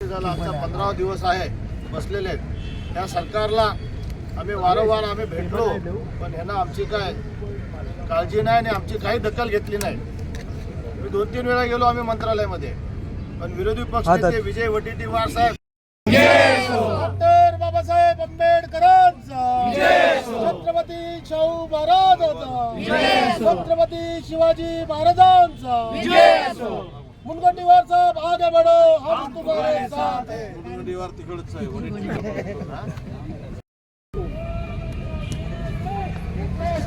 झाला आजचा पंधरा दिवस आहे बसलेले आहेत त्या सरकारला आम्ही वारंवार आम्ही भेटलो पण ह्यानं आमची काय काळजी नाही आणि आमची काही दखल घेतली नाही. मी दोन तीन वेळा गेलो आम्ही मंत्रालयामध्ये पण विरोधी पक्ष नेते विजय वडेट्टीवार साहेब डॉक्टर बाबासाहेब आंबेडकरांचा. छत्रपती शाहू महाराजांचा. छत्रपती शिवाजी महाराजांचा. मुनगंटीवार साहेब आगे बढो हम तुम्हारे साथ हैं. तिकडच राजीबा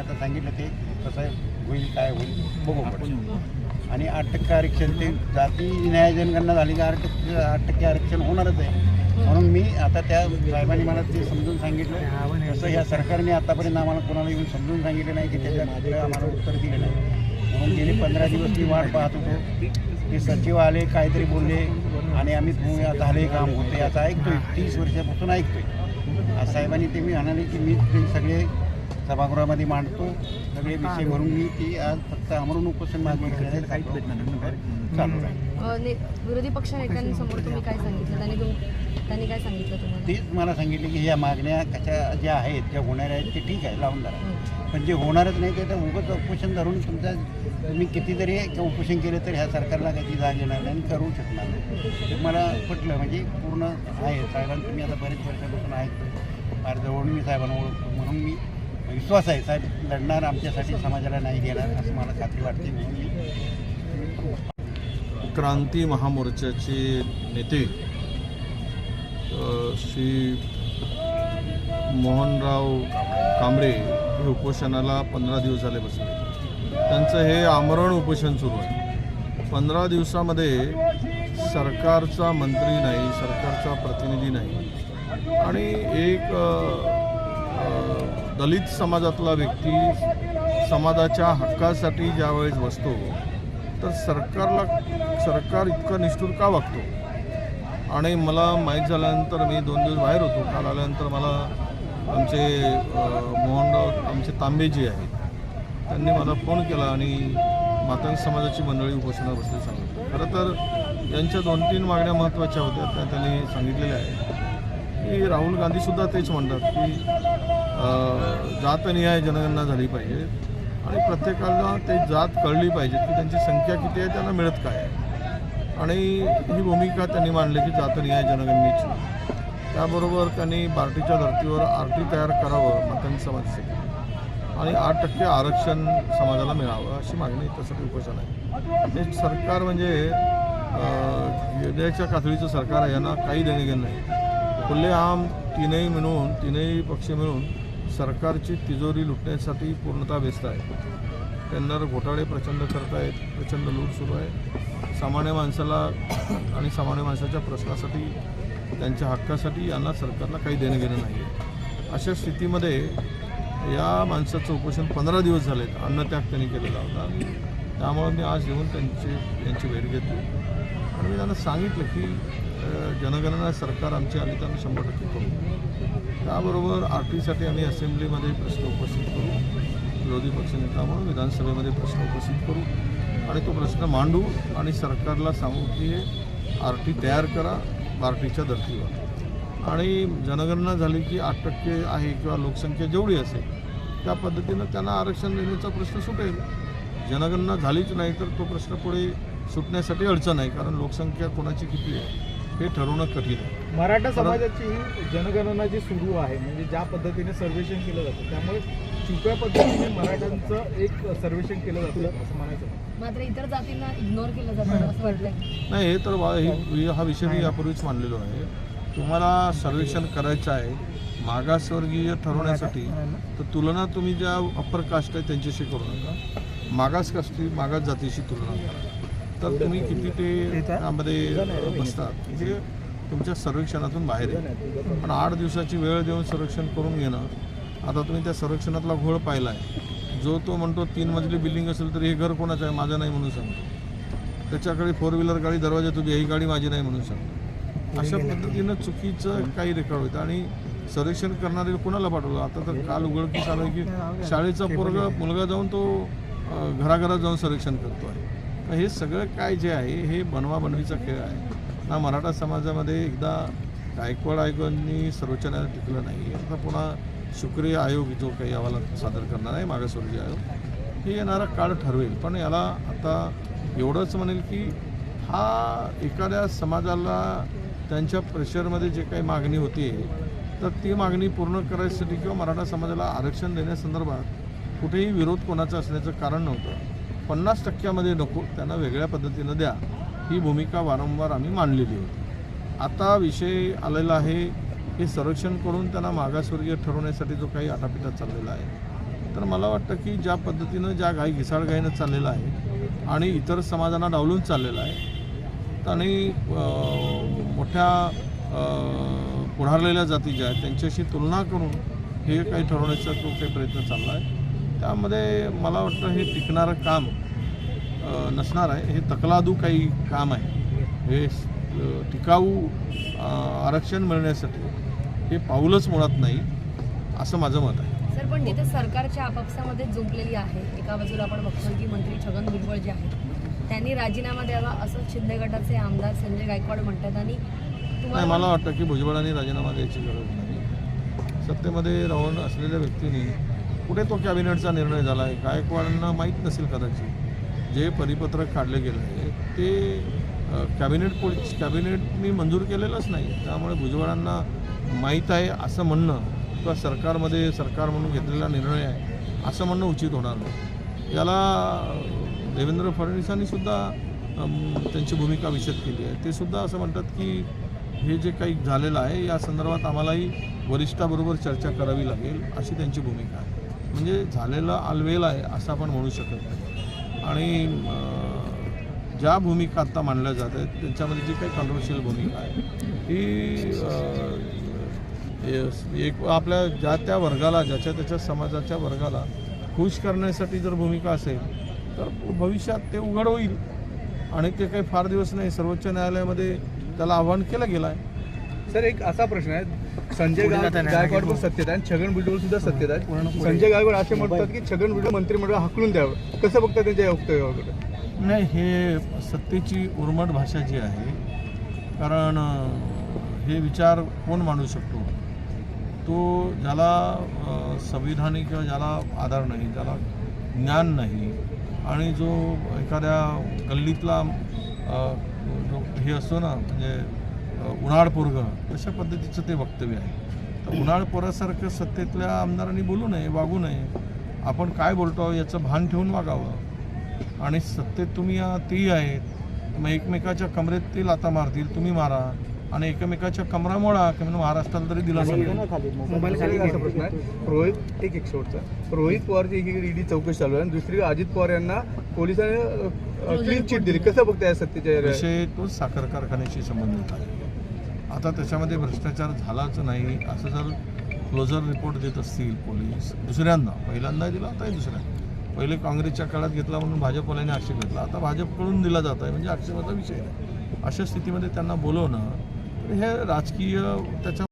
आता सांगितलं ते कसं होईल काय होईल बघू. आणि आठ टक्के आरक्षण ते जाती न्याय जनगणना झाली की आठ टक्के आठ टक्के आरक्षण होणारच आहे. म्हणून मी आता त्या साहेबांनी मला ते समजून सांगितलं. तसं ह्या सरकारने आतापर्यंत आम्हाला कोणाला येऊन समजून सांगितलं नाही की त्याच्याकडे आम्हाला उत्तर दिलं नाही. म्हणून गेले पंधरा दिवस मी वाट पाहत होतो. ते सचिव आले काहीतरी बोलले आणि आम्ही तुम्ही झाले काम होते. असं ऐकतोय तीस वर्षापासून ऐकतोय. आज साहेबांनी ते मी म्हणाले की मी ते सगळे सभागृहामध्ये मांडतो. सगळे विषय म्हणून मी ती आज फक्त अमरून उपोषण मागणी करायला चालू आहे अ, ने- विरोधी पक्ष नेत्यांसमोर तुम्ही काय सांगितलं? त्यांनी काय सांगितलं तुम्हाला? तेच मला सांगितले की या मागण्या कशा ज्या आहेत ज्या होणाऱ्या आहेत ते ठीक आहे लावून धरा. पण जे होणारच नाही ते तर उगाच उपोषण धरून तुमच्या तुम्ही कितीतरी उपोषण केलं तर ह्या सरकारला काही जाग येणार नाही आणि करू शकणार नाही. ते मला पटलं म्हणजे पूर्ण आहे. साहेबांना तुम्ही आता बरेच वर्षापासून ऐकतो फार जवळून मी साहेबांना ओळखतो. म्हणून मी विश्वास आहे साहेब. लढणार आमच्यासाठी समाजाला नाही देणार असं मला खात्री वाटते म्हणून क्रांती महामोर्चाचे नेते श्री मोहनराव कांबळे हे उपोषणाला पंधरा दिवस झाले बसले. त्यांचं हे आमरण उपोषण सुरू आहे. पंधरा दिवसामध्ये सरकारचा मंत्री नाही सरकारचा प्रतिनिधी नाही. आणि एक आ, आ, दलित समाजातला व्यक्ती समाजाच्या हक्कासाठी ज्यावेळेस बसतो तर सरकारला सरकार इतकं निष्ठूर का वागतो? आणि मला माहीत झाल्यानंतर मी दोन दिवस बाहेर होतो. काल आल्यानंतर मला आमचे मोहनराव आमचे तांबेजी आहेत. त्यांनी मला फोन केला आणि मातंग समाजाची मंडळी उपोषणा बसली सांगितलं. खरं तर यांच्या दोन तीन मागण्या महत्त्वाच्या होत्या त्या त्यांनी सांगितलेल्या आहेत. की राहुल गांधीसुद्धा तेच म्हणतात की जातनिहाय जनगणना झाली पाहिजे. आणि प्रत्येकाला ते जात कळली पाहिजे की त्यांची संख्या किती आहे त्यांना मिळत काय आणि ही भूमिका त्यांनी मांडली की जातनिहाय जनगणनेची. त्याबरोबर त्यांनी बार्टीच्या धर्तीवर आर टी तयार करावं मातंग समाजासाठी. आणि आठ टक्के आरक्षण समाजाला मिळावं अशी मागणी त्यासाठी उपोषण आहे. हे सरकार म्हणजे अं, कातळीचं सरकार आहे यांना काही देणेघेणं नाही. खुल्लेआम तीनही मिळून तीनही पक्ष मिळून सरकारची तिजोरी लुटण्यासाठी पूर्णतः व्यस्त आहे. टेंडर घोटाळे प्रचंड करतायत प्रचंड लूट सुरू आहे. सामान्य माणसाला आणि सामान्य माणसाच्या प्रश्नासाठी त्यांच्या हक्कासाठी यांना सरकारला काही देणं घेणं नाही आहे अशा स्थितीमध्ये या माणसाचं उपोषण पंधरा दिवस झालेत. अन्नत्याग त्यांनी केलेला होता. आणि त्यामुळे मी आज येऊन त्यांची यांची भेट घेतली. आणि मी त्यांना सांगितलं की जनगणना सरकार आमची आली तर आम्ही शंभर टक्के करू. त्याबरोबर आर टीसाठी आम्ही असेंब्लीमध्ये प्रश्न उपस्थित करू. विरोधी पक्षनेता म्हणून विधानसभेमध्ये प्रश्न उपस्थित करू. आणि तो प्रश्न मांडू आणि सरकारला सांगू की आर टी तयार करा आर टीच्या धर्तीवर. आणि जनगणना झाली की आठ टक्के आहे किंवा लोकसंख्या जेवढी असेल त्या पद्धतीनं त्यांना आरक्षण देण्याचा प्रश्न सुटेल. जनगणना झालीच नाही तर तो प्रश्न पुढे सुटण्यासाठी अडचण आहे कारण लोकसंख्या कोणाची किती आहे? हे ठरवणं कठीण आहे. मराठा समाजाची ही जनगणना जी सुरू आहे म्हणजे ज्या पद्धतीने सर्वेक्षण केलं जातं त्यामुळे छुप्या पद्धतीने मराठ्यांचं एक सर्वेक्षण केलं जातं असं म्हणायचं मात्र इतर जातींना इग्नोर केलं जातं असं नाही हे तर वा- हे हा विषय मी यापूर्वीच मांडलेलो आहे. तुम्हाला सर्वेक्षण करायचं आहे मागासवर्गीय ठरवण्यासाठी तर तुलना तुम्ही ज्या अप्पर कास्ट आहे त्यांच्याशी करू नका. मागास कास्टी मागास जातीशी तुलना करा. तर तुम्ही किती ते त्यामध्ये बसतात. हे तुमच्या सर्वेक्षणातून बाहेर आहे पण आठ दिवसाची वेळ देऊन सर्वेक्षण करून घेणं आता तुम्ही त्या सर्वेक्षणातला घोळ पाहिला आहे जो तो म्हणतो तीन मजली बिल्डिंग असेल तर हे घर कोणाचं आहे? माझं नाही म्हणून सांगतो. त्याच्याकडे फोर व्हीलर गाडी दरवाजा तुझी ही गाडी माझी नाही म्हणून सांगतो. अशा पद्धतीनं चुकीचं काही रेकॉर्ड होतं. आणि सर्वेक्षण करणारे कोणाला पाठवलं? आता तर काल उघडकीस आलं की शाळेचा पोरग मुलगा जाऊन तो घराघरात जाऊन सर्वेक्षण करतो आहे तर हे सगळं काय जे आहे हे बनवा बनवीचा खेळ आहे. ना मराठा समाजामध्ये एकदा गायकवाड आयोगांनी सर्वोच्च न्यायालयात टिकलं नाही. आता पुन्हा शुक्रिय आयोग जो काही अहवाल सादर करणार आहे मागासवर्गीय आयोग हे येणारा काळ ठरवेल. पण याला आता एवढंच म्हणेल की हा एखाद्या समाजाला त्यांच्या प्रेशरमध्ये जे काही मागणी होती तर ती मागणी पूर्ण करायसाठी किंवा मराठा समाजाला आरक्षण देण्यासंदर्भात कुठेही विरोध कोणाचा असण्याचं कारण नव्हतं. पन्नास टक्क्यामध्ये नको त्यांना वेगळ्या पद्धतीनं द्या. ही भूमिका वारंवार आम्ही मांडलेली होती. आता विषय आलेला आहे हे संरक्षण करून त्यांना मागासवर्गीय ठरवण्यासाठी जो काही आटापिटा चाललेला आहे. तर मला वाटतं की ज्या पद्धतीनं ज्या गाई घिसाळगाईनं चाललेलं आहे आणि इतर समाजांना डावलून चाललेलं आहे आणि मोठ्या पुढारलेल्या जाती ज्या आहेत त्यांच्याशी तुलना करून हे काही ठरवण्याचा जो काही प्रयत्न चालला आहे. त्यामध्ये मला वाटतं हे टिकणारं काम नसणार आहे. हे तकलादू काही काम आहे. हे टिकाऊ आरक्षण मिळण्यासाठी हे पाऊलच मुळात नाही असं माझं मत आहे. सर पण जिथे सरकारच्या आपापसामध्ये जुंपलेली आहे. एका बाजूला आपण बघतो की मंत्री छगन भुजबळ जे आहेत त्यांनी राजीनामा द्यावा असं शिंदे गटाचे आमदार संजय गायकवाड म्हणतात आणि नाही मला वाटतं की भुजबळांनी राजीनामा द्यायची गरज नाही. सत्तेमध्ये राहून असलेल्या व्यक्तीने कुठे तो कॅबिनेटचा निर्णय झाला आहे. गायकवाडांना माहीत नसेल कदाचित. जे परिपत्रक काढले गेलं आहे ते कॅबिनेट पोल कॅबिनेटनी मंजूर केलेलंच नाही. त्यामुळे भुजबळांना माहीत आहे असं म्हणणं किंवा सरकारमध्ये सरकार म्हणून घेतलेला निर्णय आहे असं म्हणणं उचित होणार नाही. याला देवेंद्र फडणवीसांनी सुद्धा त्यांची भूमिका विशद केली आहे. ते सुद्धा असं म्हणतात की हे जे काही झालेलं आहे या संदर्भात आम्हालाही वरिष्ठाबरोबर चर्चा करावी लागेल अशी त्यांची भूमिका आहे. म्हणजे झालेलं आलवेल आहे असं आपण म्हणू शकत नाही. आणि ज्या भूमिका आत्ता मांडल्या जात आहेत त्यांच्यामध्ये जी काही कॉन्ट्रोवर्शियल भूमिका आहे ती एक आपल्या ज्या त्या वर्गाला ज्याच्या त्याच्या समाजाच्या वर्गाला खुश करण्यासाठी जर भूमिका असेल तर भविष्यात ते उघड होईल. आणि ते काही फार दिवस नाही. सर्वोच्च न्यायालयामध्ये त्याला आव्हान केलं गेलं आहे सर एक असा प्रश्न आहे. संजय गाय- गायकवाड पण सत्तेत आहे. छगन भुजबळ सुद्धा सत्तेत आहे. संजय गायकवाड असे म्हणतात की छगन भुजबळ मंत्रिमंडळ हाकलून द्यावं. कसं बघता त्यांच्या या वक्तव्याकडे नाही हे सत्तेची उर्मट भाषा जी आहे कारण हे विचार कोण मांडू शकतो? तो ज्याला संविधानिक किंवा ज्याला आधार नाही ज्याला ज्ञान नाही आणि जो एखाद्या गल्लीतला जो हे असतो ना म्हणजे उन्हाळ पोरगं अशा पद्धतीचं ते वक्तव्य आहे. तर उन्हाळ पोरासारखं सत्तेतल्या आमदारांनी बोलू नये वागू नये. आपण काय बोलतो याचं भान ठेवून वागावं. आणि सत्तेत तुम्ही या तेही आहेत. मग एकमेकाच्या कमरेत ते लाता मारतील तुम्ही मारा. आणि एकमेकाच्या कमरा मोडा की म्हणजे महाराष्ट्राला तरी एक आहे. रोहित एक एक शेवटचा रोहित पवारची एकीकडे ईडी चौकशी चालू आहे. आणि दुसरीकडे अजित पवार यांना पोलिसांनी क्लीन चिट दिली. कसं बघताय या सत्तेच्या विषय तो साखर कारखान्याशी संबंधित आहे. आता त्याच्यामध्ये भ्रष्टाचार झालाच नाही. असं जर क्लोजर रिपोर्ट देत असतील पोलीस दुसऱ्यांदा पहिल्यांदा दिला आता दुसऱ्यांदा पहिले काँग्रेसच्या काळात घेतला म्हणून भाजपवाल्याने आक्षेप घेतला. आता भाजपकडून दिला जात आहे. म्हणजे आक्षेपाचा विषय नाही. अशा स्थितीमध्ये त्यांना बोलवणं हे राजकीय त्याच्या